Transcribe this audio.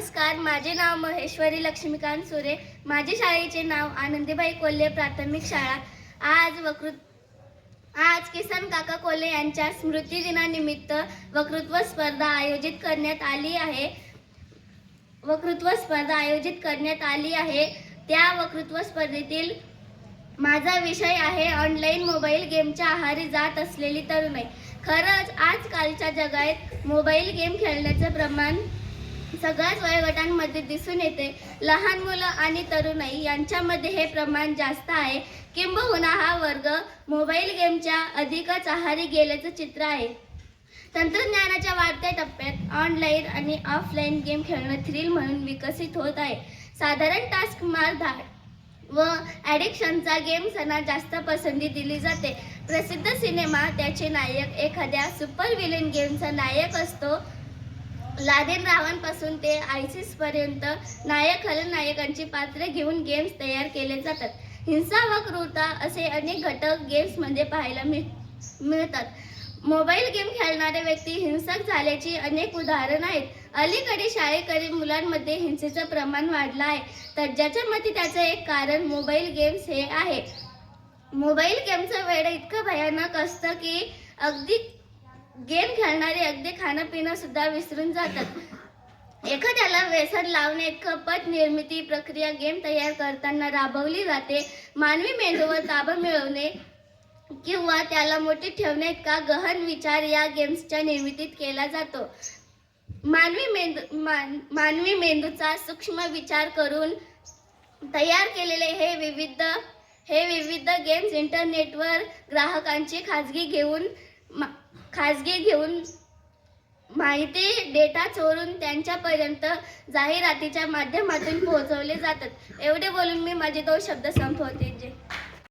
नमस्कार माझे नाव महेश्वरी लक्ष्मीकांत सुरे. माझे शाळेचे नाव आनंदीबाई कोल्हे प्राथमिक शाळा. आज वकृत आज किसन काका कोल्हे यांच्या स्मृती दिनानिमित्त वक्तृत्व स्पर्धा आयोजित करण्यात आली आहे. वक्तृत्व स्पर्धा आयोजित करण्यात आली आहे. त्या वक्तृत्व स्पर्धेतील माझा विषय आहे ऑनलाईन मोबाईल गेमच्या आहारी जात असलेली तरुणाई. खरंच आजकालच्या जगात मोबाईल गेम खेळण्याचं प्रमाण सगळ्याच वयोगटांमध्ये दिसून येते. लहान मुलं आणि तरुणाई यांच्यामध्ये हे प्रमाण जास्त आहे. किंबहुना हा वर्ग मोबाईल गेमच्या अधिकच आहारी गेल्याचं चित्र आहे. तंत्रज्ञानाच्या वाढत्या टप्प्यात ऑनलाईन आणि ऑफलाईन गेम खेळणं थ्रिल म्हणून विकसित होत आहे. साधारण टास्क मारधाड व ॲडिक्शनचा गेम्सना जास्त पसंती दिली जाते. प्रसिद्ध सिनेमा त्याचे नायक एखाद्या सुपर विलेन गेमचा नायक असतो. लादेन रावणपासून ते आयसिस पर्यंत नायक खलनायकांची पात्रे घेऊन गेम्स तयार केले जातात. हिंसा व क्रूरता असे अनेक घटक गेम्समध्ये पाहायला मिळ मिळतात. मोबाईल गेम खेळणारे व्यक्ती हिंसक झाल्याची अनेक उदाहरणं आहेत. अलीकडे शाळेकडील मुलांमध्ये हिंसेचं प्रमाण वाढलं आहे. तर ज्याच्या मते त्याचं एक कारण मोबाईल गेम्स हे आहे. मोबाईल गेमचं वेळ इतकं भयानक असतं की अगदी गेम खेळणारे अगदी खाणं पिणं सुद्धा विसरून जातात. एखाद्याला व्यसन लावणे खपत निर्मिती प्रक्रिया गेम तयार करताना राबवली जाते. मानवी मेंदूवर ताबा मिळवणे किंवा त्याला मोठी ठेवणे इतका गहन विचार या गेम्सच्या निर्मितीत केला जातो. मानवी मेंदू मान मानवी मेंदूचा सूक्ष्म विचार करून तयार केलेले हे विविध हे विविध गेम्स इंटरनेटवर ग्राहकांची खाजगी घेऊन खाजगी घेऊन माहिती डेटा चोरून त्यांच्यापर्यंत जाहिरातीच्या माध्यमातून पोहोचवले जातात. एवढे बोलून मी माझे दोन शब्द संपवते जे